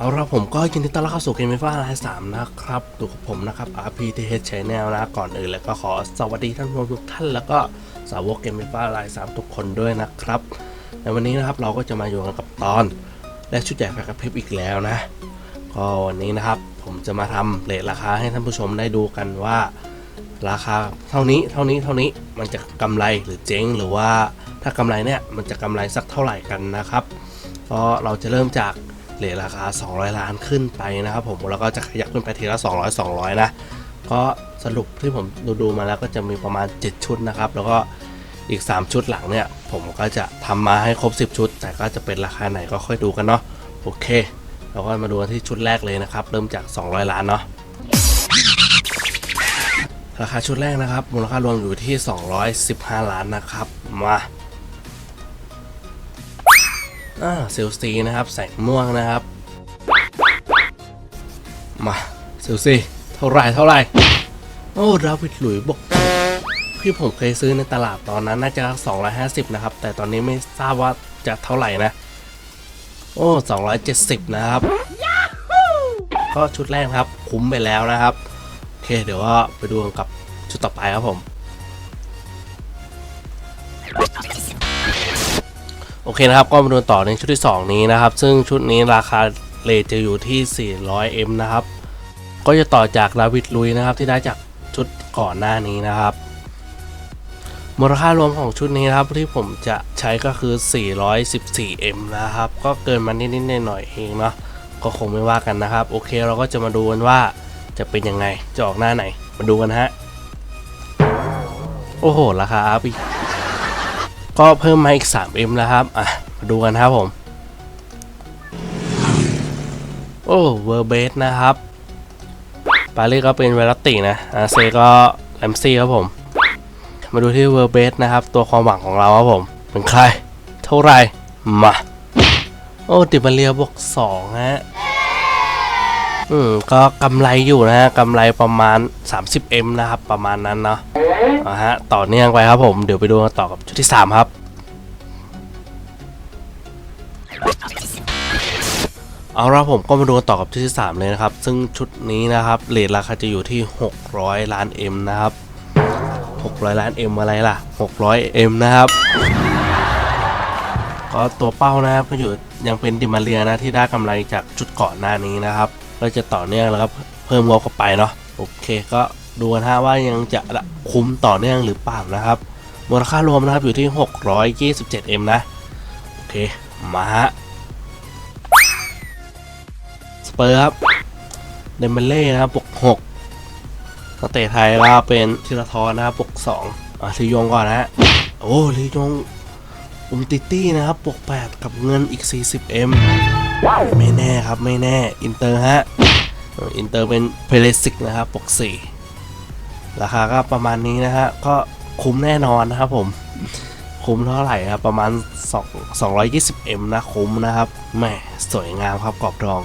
เอาละผมก็ยินดีต้อนรับเข้าสู่เกมไฟฟ้าไลน์สามนะครับดูกับผมนะครับ RPTH Channel นะก่อนอื่นแล้วก็ขอสวัสดีท่านผู้ชมทุกท่านแล้วก็สาวกเกมไฟฟ้าไลน์สามทุกคนด้วยนะครับ ในวันนี้นะครับเราก็จะมาอยู่กันกับตอนและชุดใหญ่ไฟกระพริบอีกแล้วนะ ก็วันนี้นะครับผมจะมาทำเรทราคาให้ท่านผู้ชมได้ดูกันว่า ราคาเท่านี้เท่านี้เท่านี้มันจะกำไรหรือเจ๊งหรือว่าถ้ากำไรเนี่ยมันจะกำไรสักเท่าไหร่กันนะครับก็เราจะเริ่มจาก เหรียญราคา 200 ล้านขึ้นไปนะครับผมแล้วก็จะขยับขึ้นไปทีละ 200 200 นะก็สรุปที่ผมดูดูมาแล้วก็จะมีประมาณ 7 ชุดนะครับ แล้วก็อีก 3 ชุดหลังเนี่ย ผมก็จะทำมาให้ครบ 10 ชุด แต่ก็จะเป็นราคาไหนก็ค่อยดูกันเนาะโอเค เราก็มาดูที่ชุดแรกเลยนะครับ เริ่มจาก 200 ล้านเนาะราคาชุดแรกนะครับมูลค่ารวมอยู่ที่ 215 ล้านนะครับมา อ่าเซลซีนะครับ แสงม่วงนะครับ มาเซลซีเท่าไรเท่าไรโอ้ดาวิดหลุยบอกพี่ผมเคยซื้อในตลาดตอนนั้นน่าจะ 250 นะครับ แต่ตอนนี้ไม่ทราบว่าจะเท่าไหร่นะ โอ้ 270 นะครับ ก็ชุดแรกครับ คุ้มไปแล้วนะครับ โอเค เดี๋ยวว่าไปดูกับชุดต่อไปครับผม โอเคนะครับ ก็มาดูต่อในชุดที่ 2 นี้นะครับ ซึ่งชุดนี้ราคาเลทจะอยู่ที่ 400M นะครับ ก็จะต่อจากลาวิดลุยนะครับที่ได้จากชุดก่อนหน้านี้นะครับ มูลค่ารวมของชุดนี้นะครับที่ผมจะใช้ก็คือ 414M นะครับ ก็เกินมานิดๆหน่อยๆเองเนาะ ก็คงไม่ว่ากันนะครับ โอเคเราก็จะมาดูกันว่าจะเป็นยังไง จะออกหน้าไหน มาดูกันฮะ โอ้โห ราคาอัพอีก ก็เพิ่มมาอีก 3M นะครับ อะ มาดูกันครับผม โอ้เวอร์เบสนะครับ ปารีสก็เป็นเวลตินะ อาเซก็แลมซี่ครับผม มาดูที่เวอร์เบสนะครับ ตัวความหวังของเราครับผม เป็นใคร เท่าไหรมา โอ้ ติมาเรียบวกสองฮะ อืม ก็กำไรอยู่นะฮะกำไรประมาณ 30M นะครับ ประมาณนั้นเนาะอ่าฮะ ต่อเนื่องไปครับผม เดี๋ยวไปดูกันต่อกับชุดที่ 3 ครับ เอาละผมก็มาดูต่อกับชุดที่ 3 เลยนะครับ ซึ่งชุดนี้นะครับเรทราคาจะอยู่ที่ 600 ล้าน M นะครับ 600 ล้าน M อะไรล่ะ 600 M นะครับ ก็ตัวเป้านะครับก็อยู่ยังเป็นดิมาเรียนะที่ได้กำไรจากจุดก่อนหน้านี้นะครับ ก็จะต่อเนื่องแล้วก็เพิ่มงบเข้าไปเนาะโอเคก็ดูกันฮะว่ายังจะคุ้มต่อเนื่องหรือเปล่านะครับมูลค่ารวมนะครับอยู่ที่ 627M นะ โอเค มาฮะ เปอร์ครับเดมเบเล่นะครับปก6สเตทไทยก็เป็นธีรทรนะครับปก2อะลียงก่อนนะฮะโอ้ลียงอุมติตี้นะครับบวก8กับเงินอีก 40M ไม่แน่ครับไม่แน่อินเตอร์ฮะอินเตอร์เป็นเพลสิกนะครับบวก4ราคาก็ประมาณนี้นะฮะก็คุ้มแน่นอนนะครับผมคุ้มเท่าไหร่ครับประมาณ 2 220M นะคุ้มนะครับแหมสวยงามครับกรอบทอง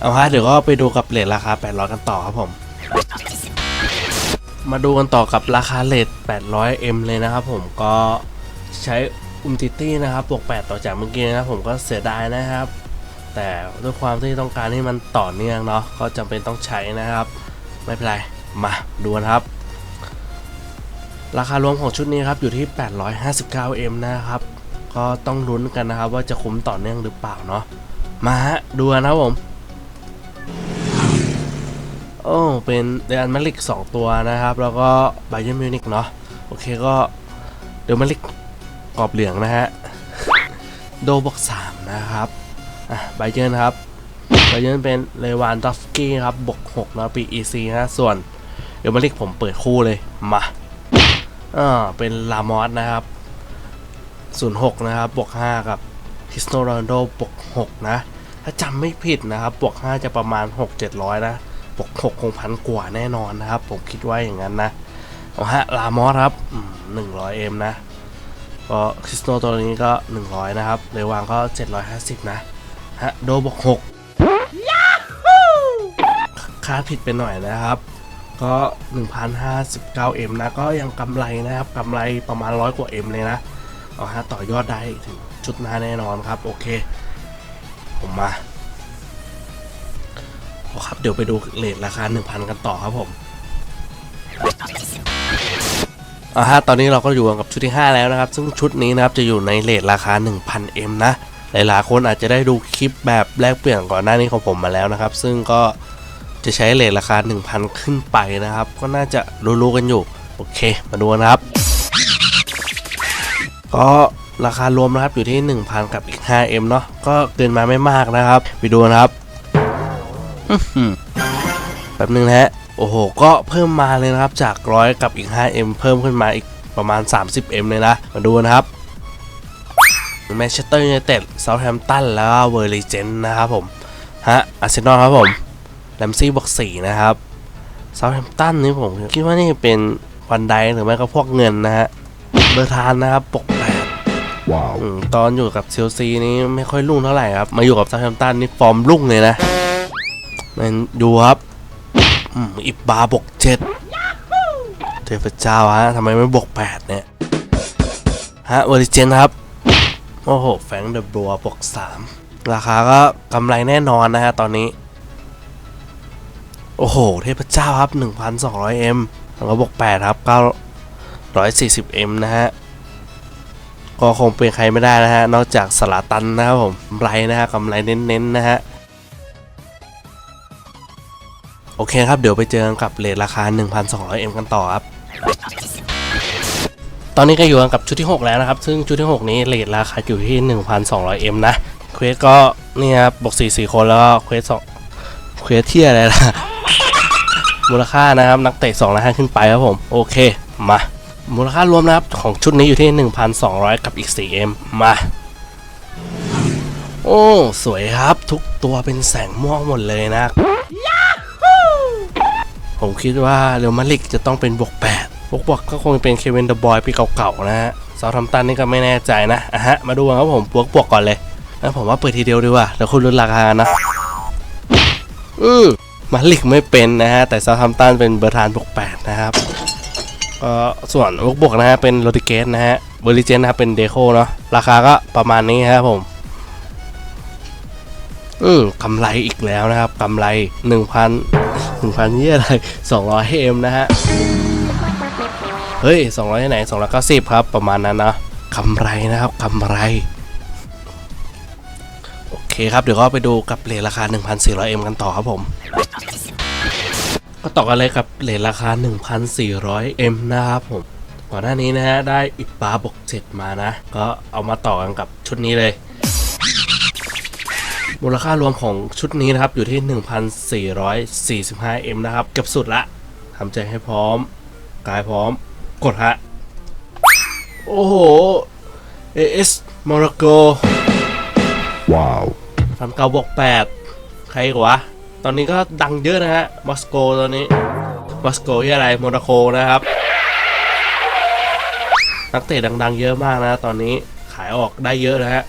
เอาฮะเดี๋ยวก็ไปดูกับเลทราคา 800 กันต่อครับผม มาดูกันต่อกับราคาเลท 800M เลยนะครับผมก็ใช้อุมติตี้นะครับบวก8ต่อจากเมื่อกี้นะครับผมก็เสียดายนะครับ แต่ด้วยความที่ต้องการให้มันต่อเนื่องเนาะก็จำเป็นต้องใช้นะครับ ไม่เป็นไร มาดูนะครับ ราคารวมของชุดนี้ครับอยู่ที่ 859M นะครับ ก็ต้องลุ้นกันนะครับ ว่าจะคุ้มต่อเนื่องหรือเปล่าเนาะมาฮะดูนะครับผม โอ้เป็นเดอันมาลิก2ตัวนะครับ แล้วก็ไบเยอร์มิวนิกเนาะโอเคก็เดอันมาลิกกรอบเหลืองนะฮะโดบอก3นะครับอะไบเยอร์นครับไบเยอร์เป็นเลวานดอฟกี้ครับบวกนะปี EC นะส่วนเดอันมาลิกผมเปิดคู่เลยมาอ่าเป็นลามอสนะครับ06นย์หกนะครับบวก5กับคริสโนโรนโดบวก6นะถ้าจำไม่ผิดนะครับบวก5จะประมาณ6-700นะ ปกหกคงพันกว่าแน่นอนนะครับ ผมคิดว่าอย่างนั้นนะเอาฮะลามอสครับหนึ่งร้อยเอ็มนะก็คริสโนตัวนี้ก็ 100 นะครับเลวางก็ 750 นะฮะโดบก6คาดผิดไปหน่อยนะครับ ก็ 1,059M นะ ก็ยังกำไรนะครับกำไรประมาณร้อยกว่า M เลยนะ เอาฮะต่อยอดได้ถึงชุดหน้าแน่นอนครับ โอเค ผมมา เดี๋ยวไปดูเลทราคา 1,000 กันต่อครับผมอ่าฮะตอนนี้เราก็อยู่กับชุดที่ 5 แล้วนะครับ ซึ่งชุดนี้นะครับจะอยู่ในเลทราคา 1,000M นะ หลายๆคนอาจจะได้ดูคลิปแบบแลกเปลี่ยนก่อนหน้านี้ของผมมาแล้วนะครับ ซึ่งก็จะใช้เลทราคา 1,000 ขึ้นไปนะครับ ก็น่าจะรู้ๆกันอยู่ โอเค มาดูนะครับ ก็ราคารวมนะครับอยู่ที่ 1,000 กับอีก 5M เนาะก็เกินมาไม่มากนะครับ ไปดูนะครับ แป๊บนึงนะฮะ โอ้โห ก็เพิ่มมาเลยนะครับ จากร้อยกับอีก 5M เพิ่มขึ้นมาอีกประมาณ 30M เลยนะ มาดูนะครับแมนเชสเตอร์ยูไนเต็ดเซาท์แฮมป์ตันแล้วก็เวอร์ลีเจนนะครับผม ฮะ อาร์เซนอลครับผมแลมซี่บอก4นะครับเซาท์แฮมป์ตันนี่ผมคิดว่านี่เป็นวันไดหรือไม่ก็พวกเงินนะฮะเบอร์ทานนะครับปกแปด Wow. อืมตอนอยู่กับเชลซีนี่ไม่ค่อยรุ่งเท่าไหร่ครับ มาอยู่กับซา u t แฮมป์ตันนี่ฟอร์มรุ่งเลยนะ มันดูครับอิบบาบกเจ็ดเทพเจ้าฮะทำไมไม่บกแปดเนี่ย ฮะวอริเจนครับ โอ้โห แฟงเดอะบัวบกสามราคาก็กำไรแน่นอนนะฮะตอนนี้ โอ้โห เทพเจ้าครับ 1,200M แล้วก็บก8ครับ 940M นะฮะ ก็คงเป็นใครไม่ได้นะฮะ นอกจากสลาตันนะครับผมกำไรนะฮะกำไรเน้นๆนะฮะ โอเคครับ เดี๋ยวไปเจอกับเลทราคา 1,200M กันต่อครับ ตอนนี้ก็อยู่กับชุดที่ 6 แล้วนะครับ ซึ่งชุดที่ 6 นี้เลทราคาอยู่ที่ 1,200M นะ เควสก็นี่ครับบอก4 4 คนแล้วก็เควสสองเควสเทียอะไรล่ะ มูลค่านะครับ นักเตะ2ล้านขึ้นไปครับผม โอเค มา มูลค่ารวมนะครับ ของชุดนี้อยู่ที่ 1,200 กับอีก 4M มาโอ้ สวยครับ ทุกตัวเป็นแสงม่วงหมดเลยนะ ผมคิดว่าเรอัลมาดริกจะต้องเป็นบวก8บวกบวกก็คงเป็นเควินเดอะบอยปีเก่าๆนะฮะซาทัมตันนี่ก็ไม่แน่ใจนะอะฮะมาดูกันครับผมบวกบวกก่อนเลยแล้วผมว่าเปิดทีเดียวดีกว่าเดี๋ยวคุณรุ้ราคานะอืมมาดริกไม่เป็นนะฮะแต่ซาทัมตันเป็นเบอร์ทานบวก8นะครับก็ส่วนบวกบวกนะฮะเป็นโรติเกสนะฮะเบอร์ลิเจนนะครับเป็นเดโคเนาะราคาก็ประมาณนี้ครับผมอืมกำไรอีกแล้วนะครับกำไร 1,000 1,000ยี่อะไร200เอ็มนะฮะ เฮ้ย200ที่ไหน290ครับ ประมาณนั้นนะกำไรนะครับกำไร โอเคครับ เดี๋ยวก็ไปดูกับเลทราคา 1,400M กันต่อครับผม ก็ต่อกันเลยกับเลทราคา 1,400M นะครับผมก่อนหน้านี้นะฮะได้อิปาบก7มานะ ก็เอามาต่อกันกับชุดนี้เลย มูลค่ารวมของชุดนี้นะครับ อยู่ที่ 1,445M นะครับ เกือบสุดละทำใจให้พร้อม กายพร้อม กดฮะ โอ้โห AS โมร็อกโก Wow. ฟันเก่าบวก8 ใครอีกวะ ตอนนี้ก็ดังเยอะนะฮะ มอสโกตอนนี้ มอสโกที่อะไร โมนาโกนะครับ นักเตะดังๆ เยอะมากนะ ตอนนี้ขายออกได้เยอะนะฮะ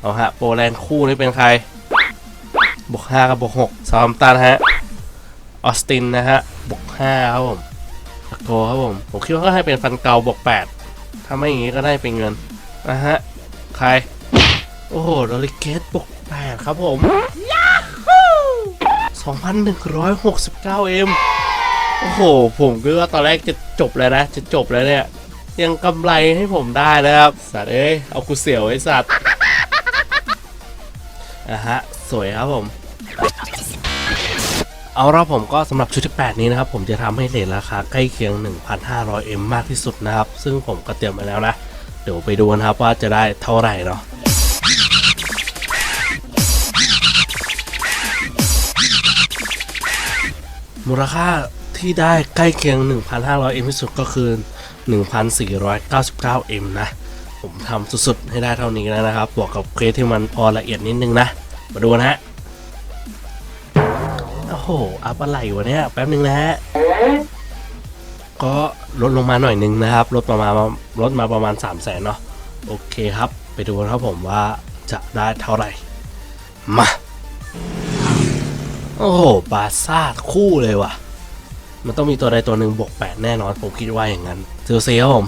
เอาฮะ โปแลนด์คู่นี้เป็นใคร บวก5กับบวก6ซามตันฮะ ออสตินนะฮะ บวก5ครับผมตะโกครับผม ผมคิดว่าก็ให้เป็นฟันเก่าบวก8ถ้าไม่อย่างงี้ก็ได้เป็นเงินนะฮะ ใคร โอ้โหโดริเกตบวก8ครับผม2,169 m โอ้โห ผมคิดว่าตอนแรกจะจบแล้วนะ จะจบแล้วเนี่ย ยังกำไรให้ผมได้นะครับ สัตว์เอ้ย เอากูเสียวไอ้สัตว์อะฮะ สวยครับผม เอาละผมก็สำหรับชุดที่ 8 นี้นะครับ ผมจะทำให้เลทราคาใกล้เคียง 1,500M มากที่สุดนะครับ ซึ่งผมก็เตรียมมาแล้วนะ เดี๋ยวไปดูนะครับว่าจะได้เท่าไหร่เนาะมูลค่าที่ได้ใกล้เคียง 1,500M ที่สุดก็คือ 1,499M นะ ผมทำสุดๆ ให้ได้เท่านี้แล้วนะครับบวกกับเคสที่มันพอละเอียดนิดนึงนะ มาดูนะฮะ โอ้โห อัพอะไรวะเนี่ย แป๊บนึงนะฮะ ก็ลดลงมาหน่อยนึงนะครับ ลดประมาณลดมาประมาณ 3 0 0แสนเนาะ โอเคครับ ไปดูกันครับผมว่าจะได้เท่าไหร่ มา โอ้โห บาซ่าคู่เลยว่ะ มันต้องมีตัวใดตัวหนึ่งบวก8 แน่นอน ผมคิดว่าอย่างนั้นเซลซีครับผม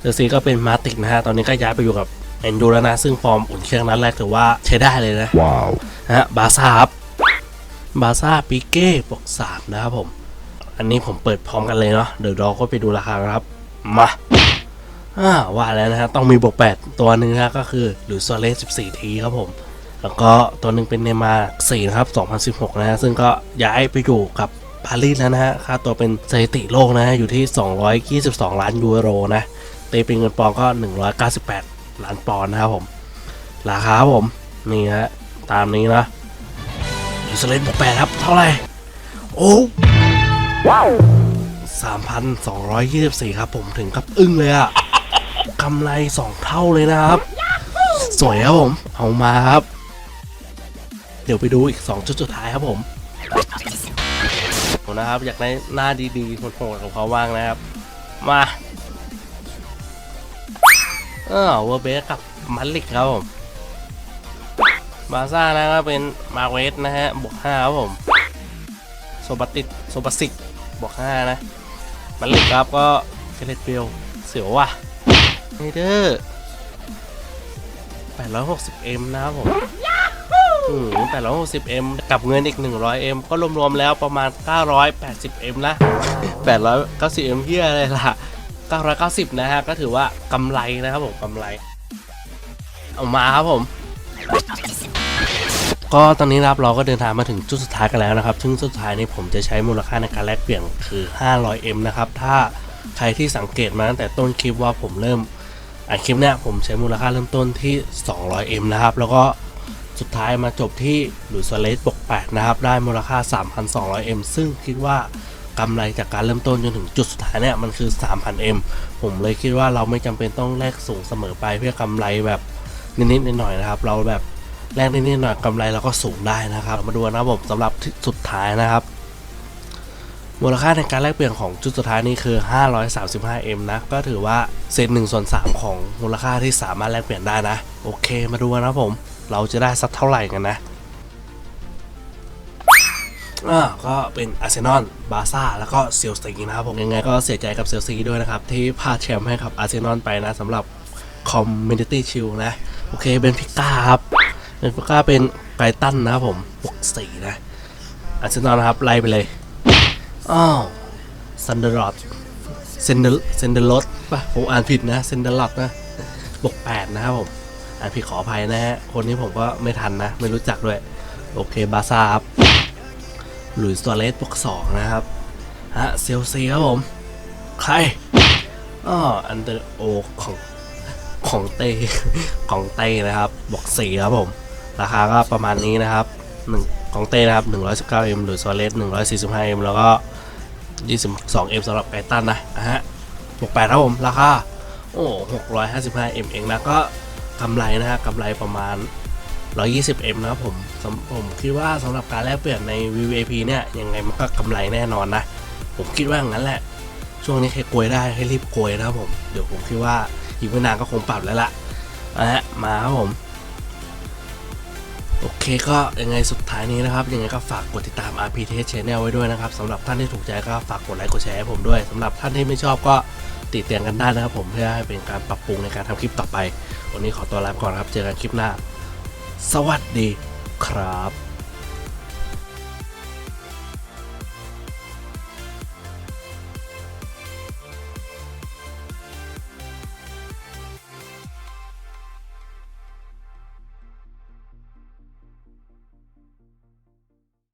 เซลซีก็เป็นมาติกนะฮะ ตอนนี้ก็ย้ายไปอยู่กับเห็นดูแล้วนะ ซึ่งฟอร์มอุ่นเครื่องนัดแรกถือว่าใช้ได้เลยนะ Wow. นะฮะ บาซ่าครับ บาซ่าปิเก้บวกสามนะครับผม อันนี้ผมเปิดพร้อมกันเลยเนาะเดี๋ยวเราก็ไปดูราคาครับ มาอ่าว่าแล้วนะฮะต้องมีบวกแปดตัวหนึ่งนะก็คือหรือโซเลส14ทีครับผม แล้วก็ตัวหนึ่งเป็นเนมาร์4นะครับ2016นะฮะซึ่งก็ย้ายไปอยู่กับปารีสแล้วนะฮะค่าตัวเป็นสถิติโลกนะฮะอยู่ที่ 222 ล้านยูโรนะตีเป็นเงินปอนก็ 198 ล้านปอนด์นะครับผม ราคาครับผม นี่ฮะตามนี้นะ อิสเลนบวกแปดครับ เท่าไหร่ โอ้ว้าว3,224ครับ ผมถึงกับอึ้งเลยอะกำไร2เท่าเลยนะครับ สวยครับผม เอามาครับ เดี๋ยวไปดูอีก2จุดสุดท้ายครับผมผมนะครับ อยากได้หน้าดีๆโหดของเขาว่างนะครับ มาเออเวอร์เบสกับมันลิกครับผม บาซ่านะก็เป็นมาเวสนะฮะบวก5ครับผมโซบัติดโซบัสิกบวก5นะมันลิกครับก็เกเรตเบลเสียวว่ะไฮเดอร์ 860M นะครับผมอืม 860M กับเงินอีก 100M ก็รวมๆแล้วประมาณ 980M นะ 890M เฮียอะไรล่ะ 990 นะฮะ ก็ถือว่ากำไรนะครับผมกำไร เอามาครับผม ก็ตอนนี้นะครับเราก็เดินทางมาถึงจุดสุดท้ายกันแล้วนะครับ ซึ่งสุดท้ายนี้ผมจะใช้มูลค่าในการแลกเปลี่ยนคือ 500M นะครับ ถ้าใครที่สังเกตมาตั้งแต่ต้นคลิปว่าผมเริ่มอันคลิปเนี้ยผมใช้มูลค่าเริ่มต้นที่ 200M นะครับ แล้วก็สุดท้ายมาจบที่หลุยส์ซเลสบวก8นะครับ ได้มูลค่า 3,200M ซึ่งคิดว่ากำไรจากการเริ่มต้นจนถึงจุดสุดท้ายเนี่ยมันคือ 3,000M ผมเลยคิดว่าเราไม่จำเป็นต้องแลกสูงเสมอไปเพื่อกำไรแบบนิดๆหน่อยๆนะครับ เราแบบ แลกนิดๆหน่อยกำไรเราก็สูงได้นะครับ มาดูนะครับผมสำหรับสุดท้ายนะครับ มูลค่าในการแลกเปลี่ยนของจุดสุดท้ายนี้คือ 535M นะ ก็ถือว่าเศษ1ส่วน3ของมูลค่าที่สามารถแลกเปลี่ยนได้นะ โอเค มาดูนะครับผม เราจะได้สักเท่าไหร่กันนะก็เป็นอาร์เซนอล บาซ่า แล้วก็เซลซีนะครับผม ยังไงก็เสียใจกับเซลซีด้วยนะครับ ที่พลาดแชมป์ให้กับอาร์เซนอลไปนะสำหรับคอมมิ n นิตี้ชิลนะ โอเค เป็นพิก้าครับ เป็นพิก้าเป็นไกตันนะครับผมบวกสี่นะอาร์เซนอลนะครับ ไล่ไปเลย อ้าวซันเดอร์ลอดเซนเดอร์เซนเดอร์ลอดป่ะ ผมอ่านผิดนะเซนเดอร์ลอดนะบวกแปดนะครับผม อ่านผิดขออภัยนะฮะ คนนี้ผมก็ไม่ทันนะ ไม่รู้จักด้วย โอเค บาซ่าครับหลุยส์ตัวเลสบวกสองนะครับ ฮะ เซลซีครับผม ใครอ้ออันเดอร์โอของของเต้ของเต้นะครับบวกสี่ครับผม ราคาก็ประมาณนี้นะครับหนึ่งของเต้นะครับ 119M หรือโซเลส 145M แล้วก็ 22M สำหรับไกตันนะฮะบวก8ครับผม ราคา โอ้ 655M เองนะ ก็กำไรนะฮะกำไรประมาณ 120M นะครับผมสำผมคิดว่าสำหรับการแลกเปลี่ยนใน VVIP เนี่ย ยังไงมันก็กำไรแน่นอนนะ ผมคิดว่าอย่างนั้นแหละ ช่วงนี้ใครกลวยได้ให้รีบกลวยนะครับผม เดี๋ยวผมคิดว่าอีกไม่นานก็คงปรับแล้วล่ะอะฮะมาครับผม ก็ยังไงสุดท้ายนี้นะครับ ยังไงก็ฝากกดติดตาม RPT Channel ไว้ด้วยนะครับสำหรับท่านที่ถูกใจก็ฝากกดไลค์กดแชร์ให้ผมด้วยสำหรับท่านที่ไม่ชอบก็ติดเตียงกันได้นะครับ ผมเพื่อให้เป็นการปรับปรุงในการทำคลิปต่อไป วันนี้ขอตัวลาไปก่อนครับ เจอกันคลิปหน้า สวัสดีครับ